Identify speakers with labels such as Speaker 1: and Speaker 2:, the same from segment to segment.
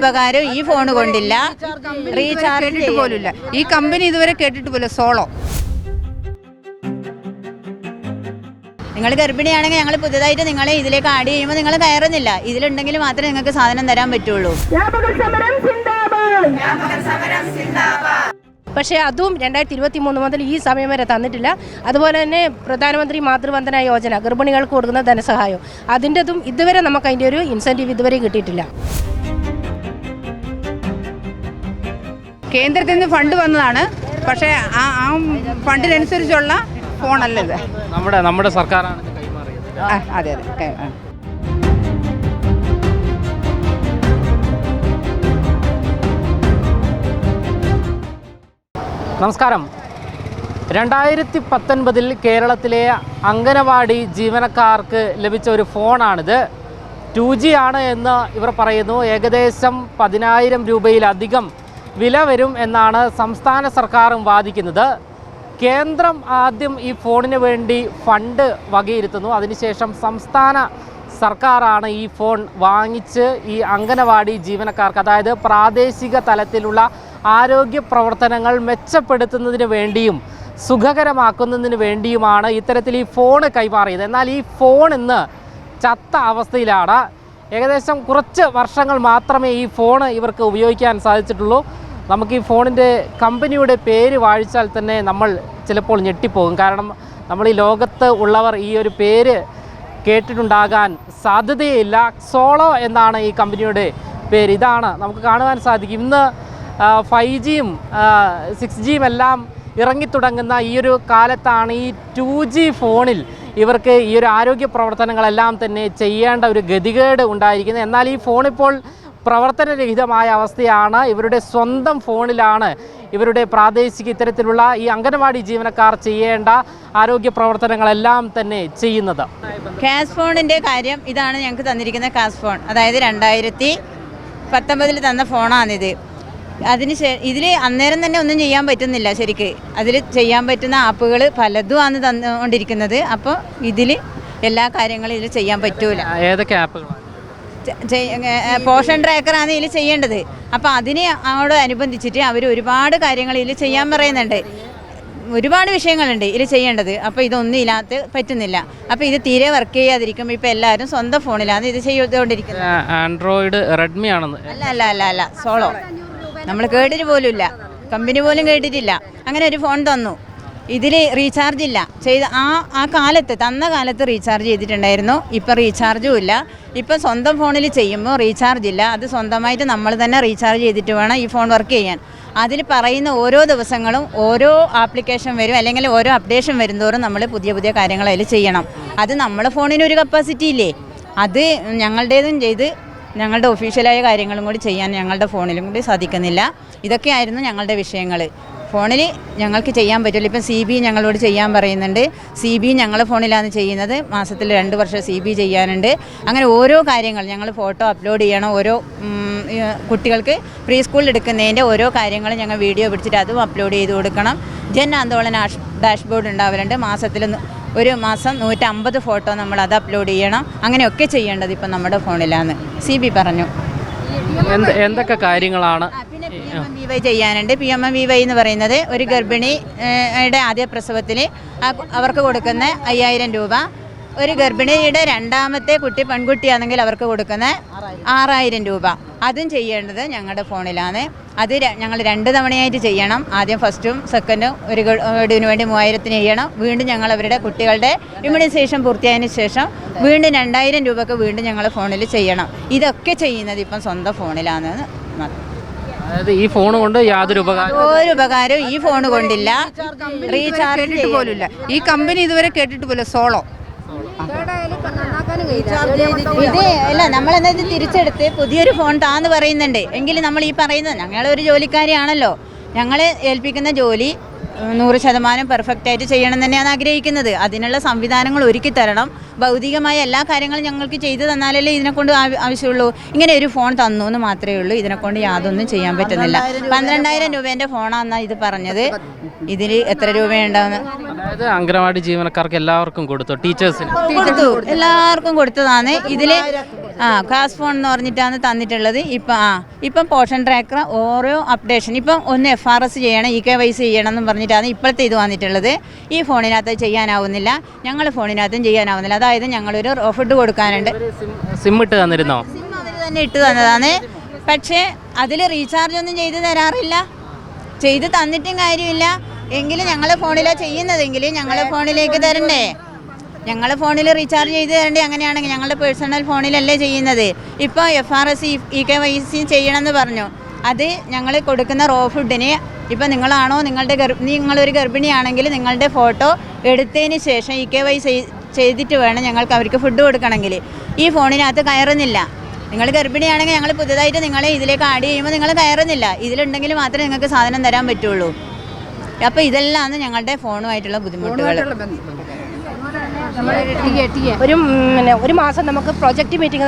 Speaker 1: ഉപകാരവും ഈ phone കൊണ്ടില്ല. Recharge
Speaker 2: കേട്ടിട്ട് പോലുമില്ല. ഈ കമ്പനി ഇതുവരെ കേട്ടിട്ട് പോലും സോളോ.
Speaker 1: നിങ്ങൾ ഗർഭിണിയാണെങ്കിൽ ഞങ്ങൾ പുതിയതായിട്ട് നിങ്ങളെ ഇതിലേക്ക് ആഡ് ചെയ്യുമ്പോൾ നിങ്ങൾ കയറുന്നില്ല. ഇതിലുണ്ടെങ്കിൽ മാത്രമേ നിങ്ങൾക്ക് സാധനം തരാൻ പറ്റുള്ളൂ.
Speaker 3: പക്ഷേ അതും രണ്ടായിരത്തി ഇരുപത്തി മൂന്ന് മുതൽ ഈ സമയം വരെ തന്നിട്ടില്ല. അതുപോലെ തന്നെ പ്രധാനമന്ത്രി മാതൃവന്ദന യോജന ഗർഭിണികൾക്ക് കൊടുക്കുന്ന ധനസഹായം. അതിന്റെതും ഇതുവരെ നമുക്ക് അതിന്റെ ഒരു ഇൻസെന്റീവ് ഇതുവരെ കിട്ടിയിട്ടില്ല.
Speaker 2: കേന്ദ്രത്തിൽ നിന്ന് ഫണ്ട് വന്നതാണ്. പക്ഷേ ആ ആ ഫണ്ടിനനുസരിച്ചുള്ള ഫോണല്ല ഇത്
Speaker 4: നമ്മുടെ നമ്മുടെ സർക്കാരാണ്
Speaker 2: അതെ അതെ.
Speaker 4: നമസ്കാരം. രണ്ടായിരത്തി പത്തൊൻപതിൽ കേരളത്തിലെ അംഗനവാടി ജീവനക്കാർക്ക് ലഭിച്ച ഒരു ഫോണാണിത്. ടു ജി ആണ് എന്ന് ഇവർ പറയുന്നു. ഏകദേശം പതിനായിരം രൂപയിലധികം വില വരും എന്നാണ് സംസ്ഥാന സർക്കാരും വാദിക്കുന്നത്. കേന്ദ്രം ആദ്യം ഈ ഫോണിന് വേണ്ടി ഫണ്ട് വകയിരുത്തുന്നു. അതിനുശേഷം സംസ്ഥാന സർക്കാരാണ് ഈ ഫോൺ വാങ്ങിച്ച് ഈ അംഗനവാടി ജീവനക്കാർക്ക് അതായത് പ്രാദേശിക തലത്തിലുള്ള ആരോഗ്യ പ്രവർത്തനങ്ങൾ മെച്ചപ്പെടുത്തുന്നതിന് വേണ്ടിയും സുഖകരമാക്കുന്നതിന് വേണ്ടിയുമാണ് ഇത്തരത്തിൽ ഈ ഫോൺ കൈമാറിയത്. എന്നാൽ ഈ ഫോൺ ഇന്ന് ചത്ത അവസ്ഥയിലാണ്. ഏകദേശം കുറച്ച് വർഷങ്ങൾ മാത്രമേ ഈ ഫോൺ ഇവർക്ക് ഉപയോഗിക്കാൻ സാധിച്ചിട്ടുള്ളൂ. നമുക്ക് ഈ ഫോണിന്റെ കമ്പനിയുടെ പേര് വായിച്ചാൽ തന്നെ നമ്മൾ ചിലപ്പോൾ ഞെട്ടിപ്പോകും. കാരണം നമ്മൾ ഈ ലോകത്ത് ഉള്ളവർ ഈ ഒരു പേര് കേട്ടിട്ടുണ്ടാകാൻ സാധ്യതയില്ല. സോളോ എന്നാണ് ഈ കമ്പനിയുടെ പേര്. ഇതാണ് നമുക്ക് കാണുവാൻ സാധിക്കും. ഇന്ന് ഫൈവ് ജിയും സിക്സ് ജിയും എല്ലാം ഇറങ്ങിത്തുടങ്ങുന്ന ഈ ഒരു കാലത്താണ് ഈ ടു ജി ഫോണിൽ ഇവർക്ക് ഈ ഒരു ആരോഗ്യ പ്രവർത്തനങ്ങളെല്ലാം തന്നെ ചെയ്യേണ്ട ഒരു ഗതികേട് ഉണ്ടായിരിക്കുന്നത്. എന്നാൽ ഈ ഫോണിപ്പോൾ പ്രവർത്തനരഹിതമായ അവസ്ഥയാണ് ഇവരുടെ സ്വന്തം ഫോണിലാണ് ഇവരുടെ പ്രാദേശിക ഇത്തരത്തിലുള്ള ഈ അംഗനവാടി ജീവനക്കാർ ചെയ്യേണ്ട ആരോഗ്യ പ്രവർത്തനങ്ങളെല്ലാം തന്നെ ചെയ്യുന്നത്.
Speaker 1: കാസ് ഫോണിന്റെ കാര്യം ഇതാണ് ഞങ്ങൾക്ക് തന്നിരിക്കുന്ന കാസ് ഫോൺ അതായത് രണ്ടായിരത്തി പത്തൊമ്പതിൽ തന്ന ഫോണാണിത് അതിന് ഇതിൽ അന്നേരം തന്നെ ഒന്നും ചെയ്യാൻ പറ്റുന്നില്ല ശരിക്ക്. അതിൽ ചെയ്യാൻ പറ്റുന്ന ആപ്പുകൾ പലതുമാണ് തന്നുകൊണ്ടിരിക്കുന്നത്. അപ്പോൾ ഇതിൽ എല്ലാ കാര്യങ്ങളും ഇതിൽ ചെയ്യാൻ പറ്റൂല.
Speaker 4: ഏതൊക്കെ ആപ്പുകളാണ്?
Speaker 1: പോഷൻ ട്രാക്കറാണ് ഇതിൽ ചെയ്യേണ്ടത്. അപ്പോൾ അതിനെ അവിടെ അനുബന്ധിച്ചിട്ട് അവർ ഒരുപാട് കാര്യങ്ങൾ ഇതിൽ ചെയ്യാൻ പറയുന്നുണ്ട്. ഒരുപാട് വിഷയങ്ങളുണ്ട് ഇതിൽ ചെയ്യേണ്ടത്. അപ്പോൾ ഇതൊന്നും ഇതിനകത്ത് പറ്റുന്നില്ല. അപ്പോൾ ഇത് തീരെ വർക്ക് ചെയ്യാതിരിക്കുമ്പോൾ ഇപ്പോൾ എല്ലാവരും സ്വന്തം ഫോണിലാണ് ഇത് ചെയ്തുകൊണ്ടിരിക്കുന്നത്.
Speaker 4: ആൻഡ്രോയിഡ് റെഡ്മി ആണെന്ന്
Speaker 1: അല്ല അല്ല അല്ല അല്ല സോളോ. നമ്മൾ കേട്ടിട്ട് പോലും ഇല്ല കമ്പനി പോലും കേട്ടിട്ടില്ല. അങ്ങനെ ഒരു ഫോൺ തന്നു. ഇതിൽ റീചാർജ് ഇല്ല. ചെയ്ത് ആ ആ കാലത്ത് തന്ന കാലത്ത് റീചാർജ് ചെയ്തിട്ടുണ്ടായിരുന്നു. ഇപ്പം റീചാർജും ഇല്ല. ഇപ്പം സ്വന്തം ഫോണിൽ ചെയ്യുമ്പോൾ റീചാർജ് ഇല്ല. അത് സ്വന്തമായിട്ട് നമ്മൾ തന്നെ റീചാർജ് ചെയ്തിട്ട് വേണം ഈ ഫോൺ വർക്ക് ചെയ്യാൻ. അതിൽ പറയുന്ന ഓരോ ദിവസങ്ങളും ഓരോ ആപ്ലിക്കേഷൻ വരും. അല്ലെങ്കിൽ ഓരോ അപ്ഡേഷൻ വരുന്തോറും നമ്മൾ പുതിയ പുതിയ കാര്യങ്ങൾ അതിൽ ചെയ്യണം. അത് നമ്മളെ ഫോണിന് ഒരു കപ്പാസിറ്റി ഇല്ലേ? അത് ഞങ്ങളുടേതും ചെയ്ത് ഞങ്ങളുടെ ഒഫീഷ്യലായ കാര്യങ്ങളും കൂടി ചെയ്യാൻ ഞങ്ങളുടെ ഫോണിലും കൂടി സാധിക്കുന്നില്ല. ഇതൊക്കെയായിരുന്നു ഞങ്ങളുടെ വിഷയങ്ങൾ ഫോണിൽ ഞങ്ങൾക്ക് ചെയ്യാൻ പറ്റില്ല. ഇപ്പം സി ബി ഞങ്ങളോട് ചെയ്യാൻ പറയുന്നുണ്ട്. സി ബി ഞങ്ങൾ ഫോണിലാണ് ചെയ്യുന്നത്. മാസത്തിൽ രണ്ട് വർഷം സി ബി ചെയ്യാനുണ്ട്. അങ്ങനെ ഓരോ കാര്യങ്ങൾ ഞങ്ങൾ ഫോട്ടോ അപ്ലോഡ് ചെയ്യണം. ഓരോ കുട്ടികൾക്ക് പ്രീ സ്കൂളിൽ എടുക്കുന്നതിന്റെ ഓരോ കാര്യങ്ങളും ഞങ്ങൾ വീഡിയോ പിടിച്ചിട്ട് അതും അപ്ലോഡ് ചെയ്ത് കൊടുക്കണം. ജൻ ആന്തോളൻ ഡാഷ്ബോർഡ് ഉണ്ടാവലുണ്ട്. മാസത്തിൽ ഒരു മാസം നൂറ്റമ്പത് ഫോട്ടോ നമ്മൾ അത് അപ്ലോഡ് ചെയ്യണം. അങ്ങനെയൊക്കെ ചെയ്യേണ്ടത് ഇപ്പം നമ്മുടെ ഫോണിലാണ്. സി ബി പറഞ്ഞു.
Speaker 4: എന്തൊക്കെ കാര്യങ്ങളാണ്?
Speaker 1: എം വി വൈ ചെയ്യാനുണ്ട്. P M M V Y എന്ന് പറയുന്നത് ഒരു ഗർഭിണിയുടെ യുടെ ആദ്യ പ്രസവത്തിൽ അവർക്ക് കൊടുക്കുന്ന അയ്യായിരം രൂപ. ഒരു ഗർഭിണിയുടെ രണ്ടാമത്തെ കുട്ടി പെൺകുട്ടിയാണെങ്കിൽ അവർക്ക് കൊടുക്കുന്ന ആറായിരം രൂപ. അതും ചെയ്യേണ്ടത് ഞങ്ങളുടെ ഫോണിലാണ്. അത് ഞങ്ങൾ രണ്ട് തവണയായിട്ട് ചെയ്യണം. ആദ്യം ഫസ്റ്റും സെക്കൻഡും ഒരു ഇതിനു വേണ്ടി മൂവായിരത്തിന് ചെയ്യണം. വീണ്ടും ഞങ്ങൾ അവരുടെ കുട്ടികളുടെ ഇമ്മ്യൂണൈസേഷൻ പൂർത്തിയായതിനു ശേഷം വീണ്ടും രണ്ടായിരം രൂപക്ക് വീണ്ടും ഞങ്ങൾ ഫോണിൽ ചെയ്യണം. ഇതൊക്കെ ചെയ്യുന്നത് ഇപ്പം സ്വന്തം ഫോണിലാണ് മാത്രം.
Speaker 4: അതായത് ഈ ഫോൺ കൊണ്ട് യാതൊരു ഉപകാരം
Speaker 1: ഒരു ഉപകാരവും ഈ ഫോൺ കൊണ്ടില്ല. റീചാർജ്
Speaker 2: പോലും ഇല്ല ഈ കമ്പനി ഇതുവരെ കേട്ടിട്ട് പോലും സോളോ.
Speaker 1: ഇത് അല്ല നമ്മൾ എന്നാ ഇത് തിരിച്ചെടുത്ത്? പുതിയൊരു ഫോൺ താന്ന് പറയുന്നുണ്ട്. എങ്കിലും നമ്മൾ ഈ പറയുന്നത് ഞങ്ങളൊരു ഒരു ജോലിക്കാരിയാണല്ലോ. ഞങ്ങളെ ഏൽപ്പിക്കുന്ന ജോലി നൂറ് ശതമാനം പെർഫെക്റ്റ് ആയിട്ട് ചെയ്യണം തന്നെയാണ് ആഗ്രഹിക്കുന്നത്. അതിനുള്ള സംവിധാനങ്ങൾ ഒരുക്കി തരണം. ഭൗതികമായ എല്ലാ കാര്യങ്ങളും ഞങ്ങൾക്ക് ചെയ്തു തന്നാലല്ലേ ഇതിനെക്കൊണ്ട് ആവ- ആവശ്യമുള്ളൂ. ഇങ്ങനെ ഒരു ഫോൺ തന്നു എന്ന് മാത്രമേ ഉള്ളൂ. ഇതിനെക്കൊണ്ട് യാതൊന്നും ചെയ്യാൻ പറ്റുന്നില്ല. പന്ത്രണ്ടായിരം രൂപേന്റെ ഫോണാണെന്നാണ് ഇത് പറഞ്ഞത്. ഇതിൽ എത്ര രൂപയുണ്ടാവുന്ന
Speaker 4: അതായത് അംഗനവാടി ജീവനക്കാർക്ക് എല്ലാവർക്കും കൊടുത്തു. ടീച്ചേഴ്സിന്.
Speaker 1: കൊടുത്തു. എല്ലാവർക്കും കൊടുത്തതാണ്. ഇതിൽ ആ ക്ലാസ് ഫോൺ എന്ന് പറഞ്ഞിട്ടാണ് തന്നിട്ടുള്ളത്. ഇപ്പം ആ ഇപ്പം പോഷൻ ട്രാക്കർ ഓരോ അപ്ഡേഷൻ ഇപ്പം ഒന്ന് എഫ് ആർ എസ് ചെയ്യണം ഇ കെ വൈ സി ചെയ്യണം എന്ന് പറഞ്ഞിട്ടാണ് ഇപ്പോഴത്തെ ഇത് വന്നിട്ടുള്ളത്. ഈ ഫോണിനകത്ത് ചെയ്യാനാവുന്നില്ല. ഞങ്ങൾ ഫോണിനകത്തും ചെയ്യാനാവുന്നില്ല. അതായത് ഞങ്ങളൊരു ഫുഡ് കൊടുക്കാനുണ്ട്.
Speaker 4: സിം ഇട്ട് തന്നിരുന്നോ?
Speaker 1: സിം അവർ തന്നെ ഇട്ട് തന്നതാണ്. പക്ഷേ അതിൽ റീചാർജ് ഒന്നും ചെയ്ത് തരാറില്ല. ചെയ്ത് തന്നിട്ടും കാര്യമില്ല. എങ്കിലും ഞങ്ങളെ ഫോണിലാണ് ചെയ്യുന്നതെങ്കിൽ ഞങ്ങളെ ഫോണിലേക്ക് തരണ്ടേ? ഞങ്ങളെ ഫോണിൽ റീചാർജ് ചെയ്ത് തരേണ്ടി അങ്ങനെയാണെങ്കിൽ ഞങ്ങളുടെ പേഴ്സണൽ ഫോണിലല്ലേ ചെയ്യുന്നത്. ഇപ്പോൾ F R S E K Y C ചെയ്യണമെന്ന് പറഞ്ഞു. അത് ഞങ്ങൾ കൊടുക്കുന്ന റോ ഫുഡിന് ഇപ്പം നിങ്ങളാണോ നിങ്ങളുടെ ഗർഭ നിങ്ങളൊരു ഗർഭിണിയാണെങ്കിൽ നിങ്ങളുടെ ഫോട്ടോ എടുത്തതിന് ശേഷം ഇ കെ വൈ ചെയ്തിട്ട് വേണം ഞങ്ങൾക്ക് അവർക്ക് ഫുഡ് കൊടുക്കണമെങ്കിൽ. ഈ ഫോണിനകത്ത് കയറുന്നില്ല. നിങ്ങൾ ഗർഭിണിയാണെങ്കിൽ ഞങ്ങൾ പുതുതായിട്ട് നിങ്ങളെ ഇതിലേക്ക് ആഡ് ചെയ്യുമ്പോൾ നിങ്ങൾ കയറുന്നില്ല. ഇതിലുണ്ടെങ്കിൽ മാത്രമേ നിങ്ങൾക്ക് സാധനം തരാൻ പറ്റുള്ളൂ. അപ്പോൾ ഇതെല്ലാം ഞങ്ങളുടെ ഫോണുമായിട്ടുള്ള ബുദ്ധിമുട്ടുകൾ.
Speaker 3: ഒരു പിന്നെ ഒരു മാസം നമുക്ക് പ്രൊജക്റ്റ് മീറ്റിംഗ്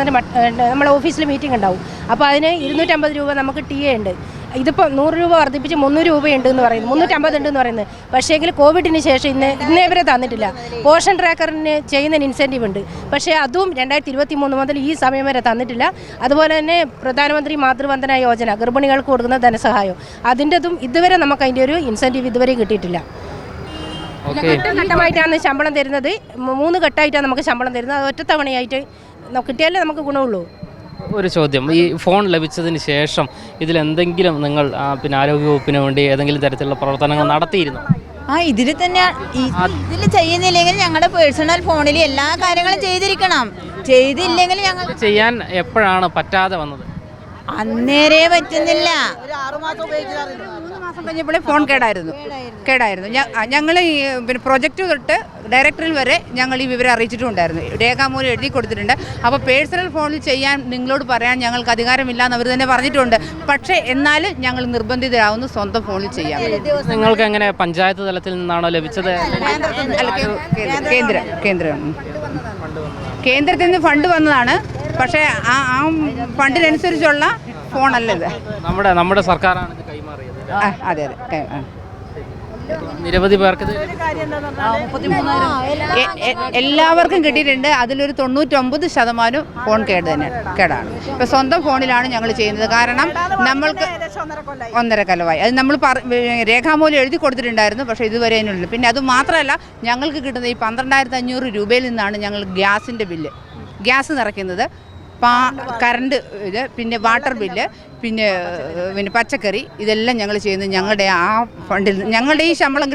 Speaker 3: നമ്മുടെ ഓഫീസിൽ മീറ്റിംഗ് ഉണ്ടാവും. അപ്പോൾ അതിന് ഇരുന്നൂറ്റമ്പത് രൂപ നമുക്ക് ടി എ ഉണ്ട്. ഇതിപ്പോൾ നൂറ് രൂപ വർദ്ധിപ്പിച്ച് മുന്നൂറ് രൂപയുണ്ട് എന്ന് പറയുന്നത് മുന്നൂറ്റമ്പത് ഉണ്ട് എന്ന് പറയുന്നത് പക്ഷേങ്കിൽ കോവിഡിന് ശേഷം ഇന്ന് ഇന്നേ വരെ തന്നിട്ടില്ല. പോഷൻ ട്രാക്കറിന് ചെയ്യുന്നതിന് ഇൻസെന്റീവ് ഉണ്ട്. പക്ഷേ അതും രണ്ടായിരത്തി ഇരുപത്തി മൂന്ന് മുതൽ ഈ സമയം വരെ തന്നിട്ടില്ല. അതുപോലെ തന്നെ പ്രധാനമന്ത്രി മാതൃവന്ദന യോജന ഗർഭിണികൾക്ക് കൊടുക്കുന്ന ധനസഹായം. അതിന്റെതും ഇതുവരെ നമുക്ക് അതിന്റെ ഒരു ഇൻസെന്റീവ് ഇതുവരെ കിട്ടിയിട്ടില്ല. ഘട്ടം ഘട്ടമായിട്ടാണ് ശമ്പളം തരുന്നത്. മൂന്ന് ഘട്ടമായിട്ടാണ് നമുക്ക് ശമ്പളം തരുന്നത്. അത് ഒറ്റത്തവണയായിട്ട് കിട്ടിയാലേ നമുക്ക് ഗുണമുള്ളൂ.
Speaker 4: ഒരു ചോദ്യം. ഈ ഫോൺ ലഭിച്ചതിന് ശേഷം ഇതിൽ എന്തെങ്കിലും നിങ്ങൾ പിന്നെ ആരോഗ്യവകുപ്പിന് വേണ്ടി ഏതെങ്കിലും തരത്തിലുള്ള പ്രവർത്തനങ്ങൾ നടത്തിയിരുന്നു?
Speaker 1: ആ ഇതിൽ തന്നെ ഇതിൽ ചെയ്യുന്നില്ലെങ്കിൽ ഞങ്ങളുടെ പേഴ്സണൽ ഫോണിൽ എല്ലാ കാര്യങ്ങളും ചെയ്തിരിക്കണം. ചെയ്തില്ലെങ്കിൽ ഞങ്ങൾ
Speaker 4: ചെയ്യാൻ എപ്പോഴാണ് പറ്റാതെ വന്നത്?
Speaker 1: അന്നേരേ പറ്റുന്നില്ല.
Speaker 2: മാസം കഴിഞ്ഞപ്പോഴേ ഫോൺ കേടായിരുന്നു. കേടായിരുന്നു. ഞങ്ങൾ ഈ പിന്നെ പ്രൊജക്റ്റ് തൊട്ട് ഡയറക്ടറിൽ വരെ ഞങ്ങൾ ഈ വിവരം അറിയിച്ചിട്ടുണ്ടായിരുന്നു. രേഖാമൂലം എഴുതി കൊടുത്തിട്ടുണ്ട്. അപ്പോൾ പേഴ്സണൽ ഫോണിൽ ചെയ്യാൻ നിങ്ങളോട് പറയാൻ ഞങ്ങൾക്ക് അധികാരമില്ല എന്ന് അവർ തന്നെ പറഞ്ഞിട്ടുണ്ട്. പക്ഷേ എന്നാലും ഞങ്ങൾ നിർബന്ധിതരാകുന്നു സ്വന്തം ഫോണിൽ ചെയ്യാൻ
Speaker 4: നിങ്ങൾക്ക് എങ്ങനെ പഞ്ചായത്ത് തലത്തിൽ നിന്നാണോ ലഭിച്ചത്?
Speaker 2: കേന്ദ്ര കേന്ദ്ര കേന്ദ്രം. കേന്ദ്രത്തിൽ നിന്ന് ഫണ്ട് വന്നതാണ്. പക്ഷേ ആ ആ ഫണ്ടിനനുസരിച്ചുള്ള ഫോണല്ലത്
Speaker 4: നമ്മുടെ നമ്മുടെ സർക്കാരാണ്
Speaker 2: ആ, അതെ അതെ. ആ.
Speaker 4: നിരവധി പേർക്ക്
Speaker 2: എല്ലാവർക്കും കിട്ടിയിട്ടുണ്ട്. അതിലൊരു തൊണ്ണൂറ്റൊമ്പത് ശതമാനം ഫോൺ കേട് തന്നെയാണ് കേടാണ്. ഇപ്പൊ സ്വന്തം ഫോണിലാണ് ഞങ്ങൾ ചെയ്യുന്നത്. കാരണം നമ്മൾക്ക് ഒന്നര കൊല്ലമായി. അത് നമ്മൾ രേഖാമൂലം എഴുതി കൊടുത്തിട്ടുണ്ടായിരുന്നു. പക്ഷേ ഇതുവരെ അതിനുള്ളിൽ. പിന്നെ അത് മാത്രമല്ല ഞങ്ങൾക്ക് കിട്ടുന്ന ഈ പന്ത്രണ്ടായിരത്തി അഞ്ഞൂറ് രൂപയിൽ നിന്നാണ് ഞങ്ങൾ ഗ്യാസിന്റെ ബില്ല്. ഗ്യാസ് നിറയ്ക്കുന്നത്. പാ കറണ്ട് ഇത് പിന്നെ വാട്ടർ ബില്ല് പിന്നെ പിന്നെ പച്ചക്കറി ഇതെല്ലാം ഞങ്ങൾ ചെയ്യുന്നത് ഞങ്ങളുടെ ആ ഫണ്ടിൽ നിന്ന് ഞങ്ങളുടെ ഈ ശമ്പളം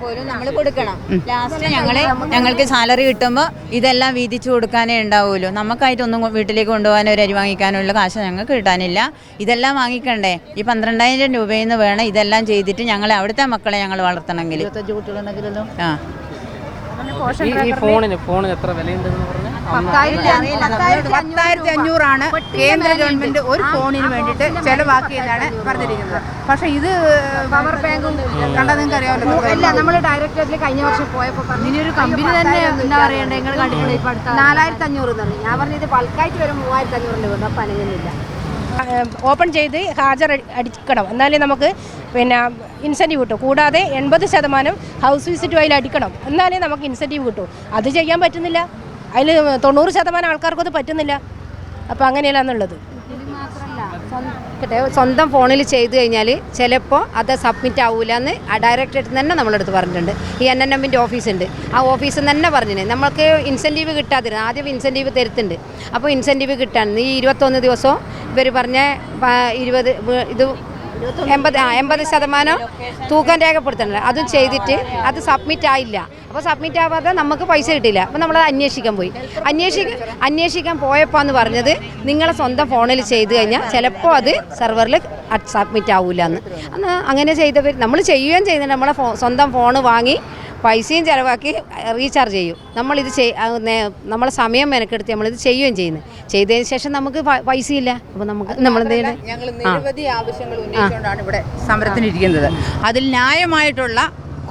Speaker 1: പോലും നമ്മൾ കൊടുക്കണം. ലാസ്റ്റ് ഞങ്ങളെ ഞങ്ങൾക്ക് സാലറി കിട്ടുമ്പോൾ ഇതെല്ലാം വീതിച്ചു കൊടുക്കാനേ ഉണ്ടാവുമല്ലോ നമുക്കായിട്ടൊന്നും വീട്ടിലേക്ക് കൊണ്ടുപോകാനോ ഒരു അരി വാങ്ങിക്കാനോ ഉള്ള കാശ് ഞങ്ങൾക്ക് കിട്ടാനില്ല. ഇതെല്ലാം വാങ്ങിക്കണ്ടേ? ഈ പന്ത്രണ്ടായിരം രൂപയിൽ നിന്ന് വേണം ഇതെല്ലാം ചെയ്തിട്ട് ഞങ്ങളെ അവിടുത്തെ മക്കളെ ഞങ്ങൾ വളർത്തണമെങ്കിൽ ആ.
Speaker 4: ഈ ഈ ഫോണിന് ഫോണിന് എത്ര വിലയുണ്ടെന്ന് പറഞ്ഞു?
Speaker 2: പത്തായിരത്തി അഞ്ഞൂറാണ് കേന്ദ്ര ഗവൺമെന്റ് ഒരു ഫോണിന് വേണ്ടിയിട്ട് ചെലവാക്കിയതാണ് പറഞ്ഞിരിക്കുന്നത്. പക്ഷെ ഇത് പവർ ബാങ്കും കണ്ടാൽ നിങ്ങൾക്ക് അറിയാമല്ലോ.
Speaker 5: അല്ല നമ്മൾ ഡയറക്ടറേറ്റിൽ കഴിഞ്ഞ വർഷം പോയപ്പോൾ പറഞ്ഞു ഇനി ഒരു കമ്പനി തന്നെ എന്താ പറയണ്ടേ? നിങ്ങൾ ഇപ്പൊ അടുത്ത നാലായിരത്തി അഞ്ഞൂറ് എന്ന് പറഞ്ഞു. ഞാൻ പറഞ്ഞത് ബൾക്കായിട്ട് വരും മൂവായിരത്തി അഞ്ഞൂറിന്റെ വീട് അപ്പം അനങ്ങുന്നില്ല
Speaker 3: ഓപ്പൺ ചെയ്ത് ഹാജർ അടിക്കണം. എന്നാലേ നമുക്ക് പിന്നെ ഇൻസെന്റീവ് കിട്ടും. കൂടാതെ എൺപത് ശതമാനം ഹൗസ് വിസിറ്റ് അതിൽ അടിക്കണം. എന്നാലേ നമുക്ക് ഇൻസെന്റീവ് കിട്ടും. അത് ചെയ്യാൻ പറ്റുന്നില്ല. അതിൽ തൊണ്ണൂറ് ശതമാനം ആൾക്കാർക്കും അത് പറ്റുന്നില്ല. അപ്പോൾ അങ്ങനെയല്ലാന്നുള്ളത്.
Speaker 5: മാത്രല്ല സ്വന്തം ഫോണിൽ ചെയ്തു കഴിഞ്ഞാൽ ചിലപ്പോൾ അത് സബ്മിറ്റ് ആവൂല എന്ന് ഡയറക്ടറേറ്റ് തന്നെ നമ്മളടുത്ത് പറഞ്ഞിട്ടുണ്ട്. ഈ എൻ എൻ എമ്മിന്റെ ഓഫീസുണ്ട്. ആ ഓഫീസിൽ തന്നെ പറഞ്ഞിട്ടുണ്ട് നമ്മൾക്ക് ഇൻസെന്റീവ് കിട്ടാതിരുന്നു. ആദ്യം ഇൻസെന്റീവ് തരുത്തുണ്ട്. അപ്പോൾ ഇൻസെന്റീവ് കിട്ടാൻ. ഈ ഇരുപത്തൊന്ന് ദിവസവും ഇവർ പറഞ്ഞ ഇരുപത് ഇത് എൺപത് ആ എൺപത് ശതമാനം തൂക്കം രേഖപ്പെടുത്തണല്ലോ? അതും ചെയ്തിട്ട് അത് സബ്മിറ്റ് ആയില്ല. അപ്പോൾ സബ്മിറ്റ് ആവാതെ നമുക്ക് പൈസ കിട്ടില്ല അപ്പോൾ നമ്മളത് അന്വേഷിക്കാൻ പോയി. അന്വേഷിക്കാൻ അന്വേഷിക്കാൻ പോയപ്പോൾ എന്ന് പറഞ്ഞത് നിങ്ങളെ സ്വന്തം ഫോണിൽ ചെയ്ത് കഴിഞ്ഞാൽ ചിലപ്പോൾ അത് സെർവറിൽ സബ്മിറ്റ് ആവില്ല എന്ന് അങ്ങനെ ചെയ്തവർ നമ്മൾ ചെയ്യുകയും ചെയ്യുന്നുണ്ട് നമ്മളെ സ്വന്തം ഫോണ് വാങ്ങി പൈസയും ചിലവാക്കി റീചാർജ് ചെയ്യും. നമ്മളിത് ചെയ് നമ്മൾ നമ്മളെ സമയം മെനക്കെടുത്ത് നമ്മളിത് ചെയ്യുകയും ചെയ്യുന്നത് ചെയ്തതിന് ശേഷം നമുക്ക് പൈസയില്ല. അപ്പോൾ നമുക്ക് നമ്മൾ
Speaker 2: ഞങ്ങൾ നിരവധി ആവശ്യങ്ങൾ ഉന്നയിച്ചുകൊണ്ടാണ് ഇവിടെ സമരത്തിനിരിക്കുന്നത്. അതിൽ ന്യായമായിട്ടുള്ള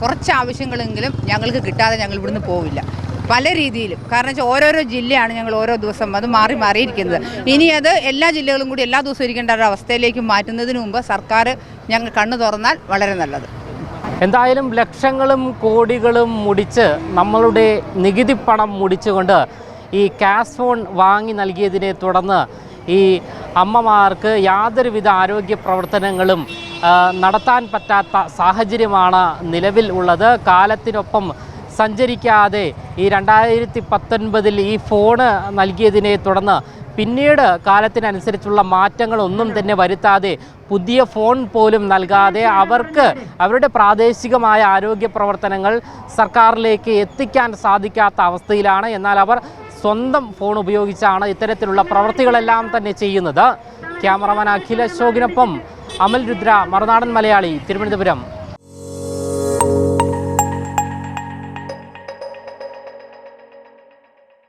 Speaker 2: കുറച്ച് ആവശ്യങ്ങളെങ്കിലും ഞങ്ങൾക്ക് കിട്ടാതെ ഞങ്ങൾ ഇവിടുന്ന് പോവില്ല. പല രീതിയിലും. കാരണം വെച്ചാൽ ഓരോരോ ജില്ലയാണ് ഞങ്ങൾ ഓരോ ദിവസം അത് മാറി മാറിയിരിക്കുന്നത്. ഇനി അത് എല്ലാ ജില്ലകളും കൂടി എല്ലാ ദിവസവും ഇരിക്കേണ്ട ഒരു അവസ്ഥയിലേക്ക് മാറ്റുന്നതിന് മുമ്പ് സർക്കാർ ഞങ്ങൾ കണ്ണു തുറന്നാൽ വളരെ നല്ലത്.
Speaker 4: എന്തായാലും ലക്ഷങ്ങളും കോടികളും മുടിച്ച് നമ്മളുടെ നികുതി പണം മുടിച്ചുകൊണ്ട് ഈ ക്യാഷ് ഫോൺ വാങ്ങി നൽകിയതിനെ തുടർന്ന് ഈ അമ്മമാർക്ക് യാതൊരുവിധ ആരോഗ്യ പ്രവർത്തനങ്ങളും നടത്താൻ പറ്റാത്ത സാഹചര്യമാണ് നിലവിൽ ഉള്ളത്. കാലത്തിനൊപ്പം സഞ്ചരിക്കാതെ ഈ രണ്ടായിരത്തി പത്തൊൻപതിൽ ഈ ഫോണ് നൽകിയതിനെ തുടർന്ന് പിന്നീട് കാലത്തിനനുസരിച്ചുള്ള മാറ്റങ്ങളൊന്നും തന്നെ വരുത്താതെ പുതിയ ഫോൺ പോലും നൽകാതെ അവർക്ക് അവരുടെ പ്രാദേശികമായ ആരോഗ്യ പ്രവർത്തനങ്ങൾ സർക്കാരിലേക്ക് എത്തിക്കാൻ സാധിക്കാത്ത അവസ്ഥയിലാണ്. എന്നാൽ അവർ സ്വന്തം ഫോൺ ഉപയോഗിച്ചാണ് ഇത്തരത്തിലുള്ള പ്രവൃത്തികളെല്ലാം തന്നെ ചെയ്യുന്നത്. ക്യാമറമാൻ അഖില അശോകിനൊപ്പം അമൽ രുദ്ര മറുനാടൻ മലയാളി തിരുവനന്തപുരം.